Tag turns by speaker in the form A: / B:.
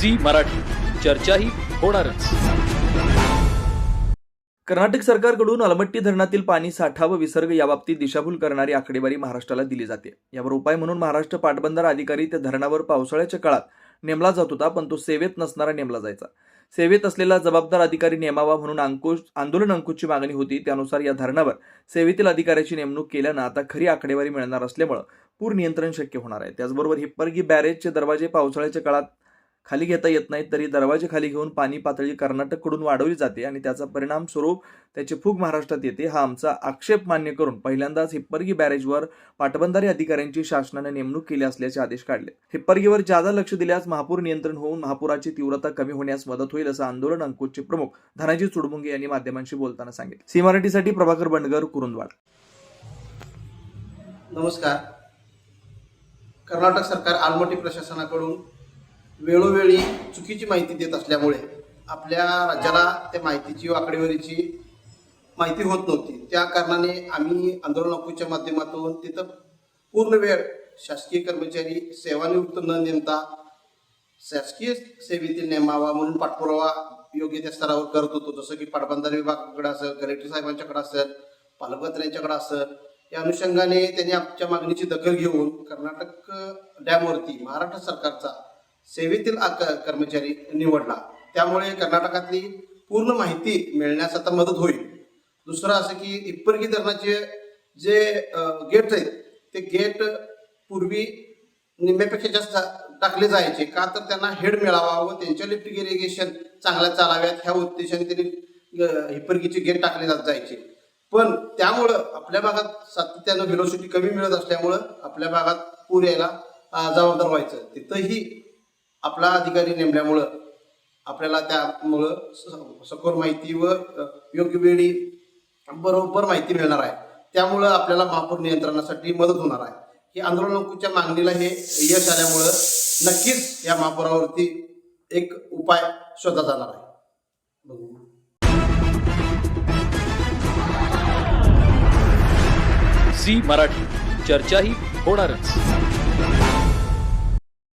A: Zee Marathi. चर्चाही होणारच.
B: कर्नाटक सरकारकडून अलमट्टी धरणातील पाणी साठा व विसर्ग याबाबतीत दिशाभूल करणारी आकडेवारी महाराष्ट्राला दिली जाते. यावर उपाय म्हणून महाराष्ट्र पाटबंधार अधिकारी त्या धरणावर पावसाळ्याच्या काळात नेमला जात होता पण तो सेवेत नसणारा नेमला जायचा. सेवेत असलेला जबाबदार अधिकारी नेमावा म्हणून अंकुश आंदोलन अंकुशची मागणी होती. त्यानुसार या धरणावर सेवेतील अधिकाऱ्याची नेमणूक केल्यानं आता खरी आकडेवारी मिळणार असल्यामुळं पूर नियंत्रण शक्य होणार आहे. त्याचबरोबर हिप्परगी बॅरेजचे दरवाजे पावसाळ्याच्या काळात खाली घेता येत नाहीत तरी दरवाजे खाली घेऊन पाणी पातळी कर्नाटककडून वाढवली जाते आणि त्याचा परिणाम स्वरूप त्याची फूग महाराष्ट्रात येते हा आमचा आक्षेप मान्य करून पहिल्यांदाच हिप्परगी बॅरेजवर पाटबंधारे अधिकाऱ्यांची शासनाने नेमणूक केली असल्याचे आदेश काढले. हिप्परगीवर जादा लक्ष दिल्यास महापूर नियंत्रण होऊन महापुराची तीव्रता कमी होण्यास मदत होईल असं आंदोलन अंकुशचे प्रमुख धनाजी चुडमुंगे यांनी माध्यमांशी बोलताना सांगितले. सी मराठीसाठी प्रभाकर बंडगर कुरुंदवाड.
C: नमस्कार. कर्नाटक सरकार आलमोटी प्रशासनाकडून वेळोवेळी चुकीची माहिती देत असल्यामुळे आपल्या राज्याला त्या माहितीची आकडेवारीची माहिती होत नव्हती. त्या कारणाने आम्ही आंदोलन ऑफिसच्या माध्यमातून तिथं पूर्ण वेळ शासकीय कर्मचारी सेवानिवृत्त न नेमता शासकीय सेवेतील नेमावा म्हणून पाठपुरावा योग्य त्या स्तरावर करत होतो. जसं की पाटबंधारे विभागाकडे असेल कलेक्टर साहेबांच्याकडे असेल पालकमंत्र्यांच्याकडे असेल या अनुषंगाने त्यांनी आमच्या मागणीची दखल घेऊन कर्नाटक डॅमवरती महाराष्ट्र सरकारचा सेवेतील कर्मचारी निवडला. त्यामुळे कर्नाटकातली पूर्ण माहिती मिळण्यास आता मदत होईल. दुसरं असं की इप्परगी धरणाचे जे गेट आहेत ते गेट पूर्वी निम्म्यापेक्षा जास्त टाकले जायचे. का तर त्यांना हेड मिळावा व त्यांच्या लिफ्ट इरिगेशन चांगल्या चालाव्यात ह्या उद्देशाने त्यांनी हिपरगीचे गेट टाकले जात जायचे. पण त्यामुळं आपल्या भागात सातत्यानं व्हेलोसिटी कमी मिळत असल्यामुळं आपल्या भागात पूर यायला जबाबदार व्हायचं. तिथंही आपला अधिकारी नेमल्यामुळं आपल्याला त्यामुळं स- माहिती व योग्य वेळी बरोबर माहिती मिळणार आहे. त्यामुळं आपल्याला महापूर नियंत्रणासाठी मदत होणार आहे. ही आंदोलनकूच्या मागणीला हे यश आल्यामुळं नक्कीच या महापुरावरती एक उपाय शोधला जाणार आहे. बघू.
A: झी मराठी. चर्चाही होणारच.